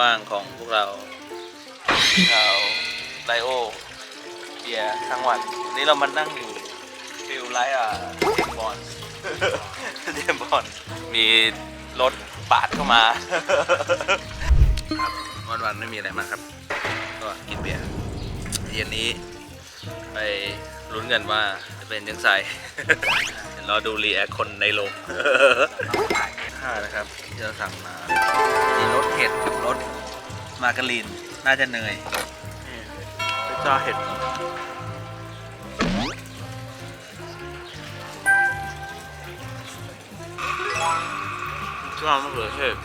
ว่างๆของพวกเราชาวไลโอเบียร์ทั้งวันวันนี้เรามานั่งอยู่ฟิลไลท์อะเดมบอลเดมบอลมีรถปาดเข้ามาครับวันๆไม่มีอะไรมากครับ ก็กินเบียร์เย็นนี้ ไปลุ้นกันว่าจะเป็นยังไงเดี๋ยวรอดูรีแอคคนในโรง ข้าวนะครับที่เราสั่งมา มีรสเห็ดกับรสมาการีน น่าจะเนยพิซซ่าเห็ดชอบมะเขือเทศ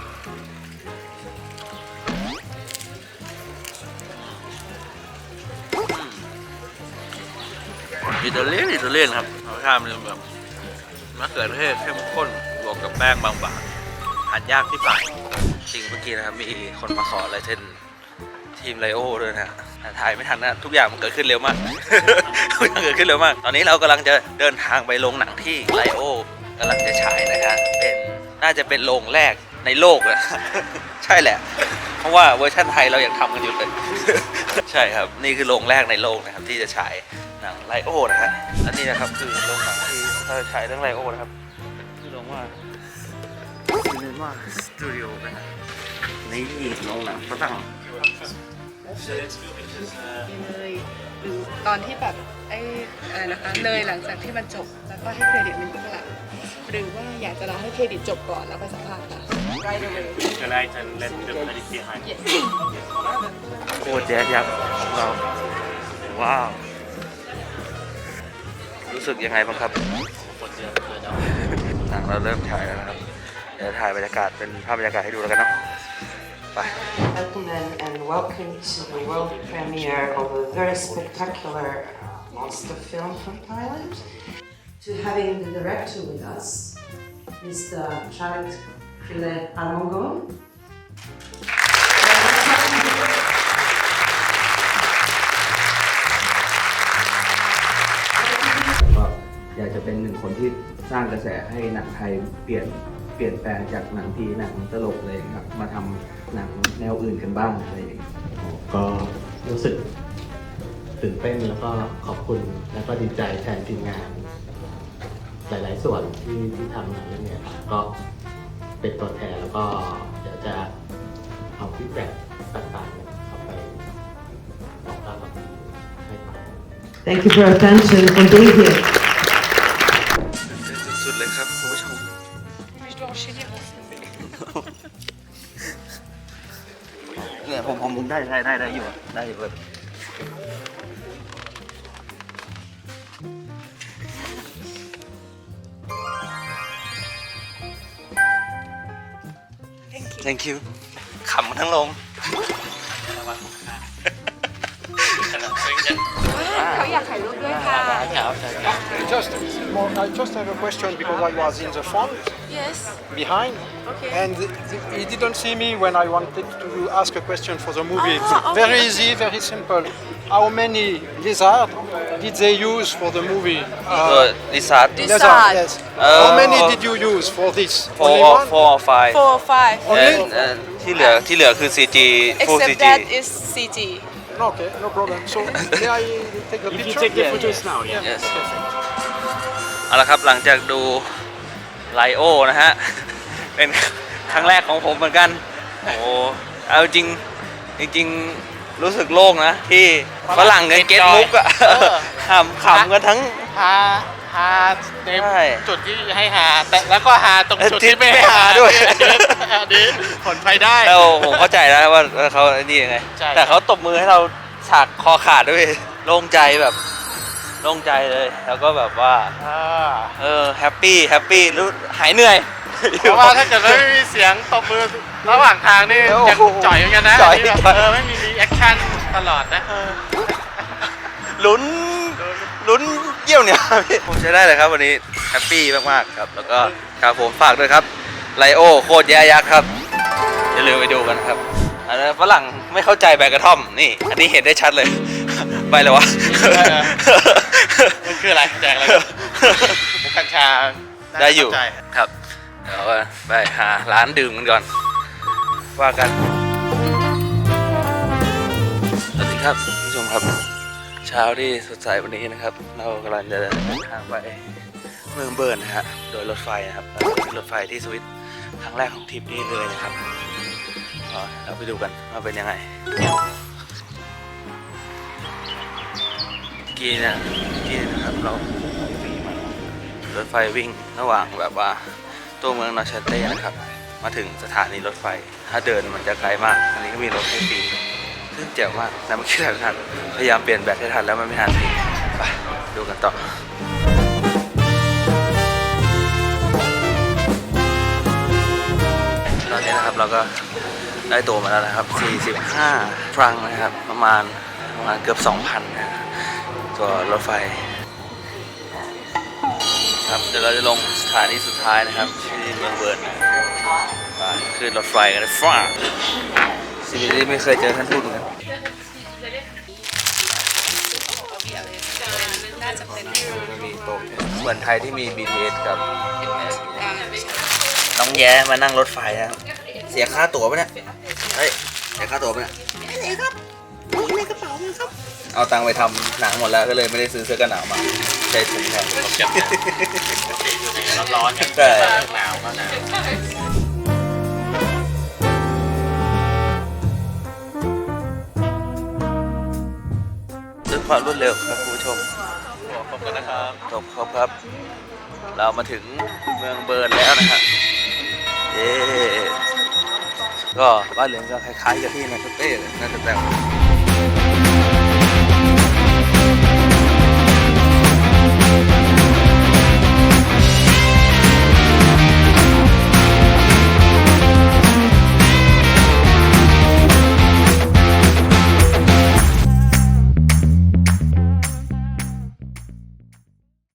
อิตาเลียนอิตาเลียนครับรสชาติมันจะแบบมะเขือเทศเข้มข้นบวกกับแป้งบางๆ หานยากที่ฝ่ายจริงเมื่อกี้นะครับมีคนมาขอลายเซ็นทีมไลโอด้วยนะแต่ถ่ายไม่ทันนะ ทุกอย่างมันเกิดขึ้นเร็วมากทุกอย่างเกิดขึ้นเร็วมาก ตอนนี้เรากำลังจะเดินทางไปโรงหนังที่ไลโอกำลังจะฉายนะฮะเป็นน่าจะเป็นโรงแรกในโลกเลยใช่แหละ เพราะว่าเวอร์ชันไทยเรายังทำกันอยู่เลยใช่ครับนี่คือโรงแรกในโลกนะครับ ที่จะฉายหนังไลโอนะฮะและนี่นะครับคือโรงหนังที่เขาฉายเรื่องไลโอนะครับชื่อโรงว่า มาสตูดิโอนะฮะนี่โรงหนังฝรั่งเลยดูตอนที่แบบไอ้อะไรนะคะเลยหลังจากที่มันจบแล้วก็ให้เครดิตมันขึ้นหลังหรือว่าอยากจะรอให้เครดิตจบก่อนแล้วไปสัมภาษณ์ค่ะ Tonight and let the credit behind. โคตรแจ๊สยักษ์ของเราว้าวรู้สึกยังไงบ้างครับหนังเราเริ่มฉายแล้วนะครับ เดี๋ยวถ่ายบรรยากาศเป็นภาพบรรยากาศให้ดูแล้วกันเนาะไป Gentlemen, and welcome to the world premiere of a very spectacular monster film from Thailand. To having the director with us, Mr. Charit Krille Almongon. ก็อยากจะเป็นหนึ่งคนที่สร้างกระแสให้หนังไทยเปลี่ยน เปลี่ยนแปลงจากหนังผีหนังตลกเลยครับ มาทำหนังแนวอื่นกันบ้างอะไรอย่างเงี้ยก็รู้สึกตื่นเต้นแล้วก็ขอบคุณแล้วก็ดีใจแทนทีมงาน หลาย ๆ ส่วนที่ที่ทำหนังเรื่องเนี้ยครับก็เป็นตัวแทนแล้วก็เดี๋ยวจะเอาฟีดแบ็กต่างๆเนี่ยเอาไปบอกเล่ากับให้ฟัง Thank you for your attention for being here. ผมผมได้ได้ได้ได้อยู่อะได้อยู่แบบ thank you ขำกันทั้งลง เขาอยากถ่ายรูปด้วยค่ะ Just, well, I just have a question because I was in the front yes behind, Okay. and he didn't see me when I wanted to ask a question for the movie. Ah, okay. Very easy, very simple. How many lizards did they use for the movie? เออ Uh, ดิซาร์ด Lizard. lizard, yes. Uh, How many did you use for this? four Only or one? four or five four five Only? and, and ที่เหลือที่เหลือคือ CG full except CG that is CG Okay, no problem. So may I take a If you picture? take the photos now, yeah. yes เอาละครับหลังจากดูไลโอนะฮะ เป็นครั้งแรกของผมเหมือนกัน โอ้โหเอาจริงจริงๆรู้สึกโล่งนะ ที่ฝรั่งกันเก็ตมุกอะขำขำกันทั้งหาหาในใช่จุดที่ให้หา แต่แล้วก็หาตรงจุดที่ที่ไม่ไม่หาหาด้วยอั นนี้ผลไปได้ แล้วผมเข้าใจแล้วว่าว่าเขาไอ้นี่ยังไง ใช่ แต่เขาตบมือให้เราฉากคอขาดด้วยโล่งใจแบบโล่งใจเลย แล้วก็แบบว่า อ่าเออแฮปปี้แฮปปี้รู้หายเหนื่อย เพราะว่าถ้าเกิดไม่มีเสียงตบมือระหว่างทางนี่โอ้โหยังจ่อยเหมือนกันนะจ่อยนนี้แบบจ่อย เออไม่มีรีแอคชั่นตลอดนะลุ้นลุ้นเยี่ยวเนี่ยพี่ผมใช้ได้เลยครับวันนี้แฮปปี้มากๆครับ แล้วก็ครับผมฝากด้วยครับ ไลโอโคตรแย่ยักษ์ครับอย่าลืมไปดูกันครับอันนั้นฝรั่งไม่เข้าใจใบกระท่อมนี่ อันนี้เห็นได้ชัดเลย ใบเลยวะมันคืออะไรแจกอะไรมุกกัญชาได้อยู่ครับเดี๋ยวไปหาร้านดื่มกันก่อน ว่ากันสวัสดีครับผู้ชมครับ เช้าที่สดใสวันนี้นะครับ เรากำลังจะเดินทางไปเมืองเบิร์นนะฮะโดยรถไฟนะครับรถไฟที่สวิต ครั้งแรกของทริปนี้เลยนะครับเราไปดูกันว่าเป็นยังไงกี้นี่ยเมื่อกี้นะครับเรารถไฟวิ่งระหว่างแบบว่าตัวเมืองนอชเต้นะครับ มาถึงสถานีรถไฟ ถ้าเดินมันจะไกลมาก อันนี้ก็มีรถให้ฟรีซึ่งเจ๋วมากแต่เมื่อกี้ถ่ายไม่ทันพยายามเปลี่ยนแบตให้ทันแล้วมันไม่ทันไปดูกันต่อ เราก็ได้ตัวมาแล้วนะครับ 45 ฟรังนะครับ ประมาณประมาณเกือบ 2,000นะฮะตัวรถไฟ ครับเดี๋ยวเราจะลงสถานีสุดท้ายนะครับที่เมืองเบิร์นไปขึ้นรถไฟกันเลยฟ้าชีวิตนี้ไม่เคยเจอท่านทูตเหมือนกันนะเป็นมีโต๊ะเหมือนไทยที่มี BTS กับน้องแย้มานั่งรถไฟนะครับ เสียค่าตั๋วปะเนี่ย เฮ้ย เสียค่าตั๋วปะเนี่ยไม่เสียครับในกระเป๋ามาครับ เอาตังค์ไปทำหนังหมดแล้วก็เลยไม่ได้ซื้อเสื้อกันหนาวมา ใช้ถุงแทนร้อนๆเนี่ยใช่หนาวก็หนาวด้วยความรวดเร็วครับคุณผู้ชมขอบคุณนะครับจบครบครับ เรามาถึงเมืองเบิร์นแล้วนะครับเย้ ก็บ้านเรือนก็คล้ายๆกับที่นาเตเต้เลยน่าจะแต่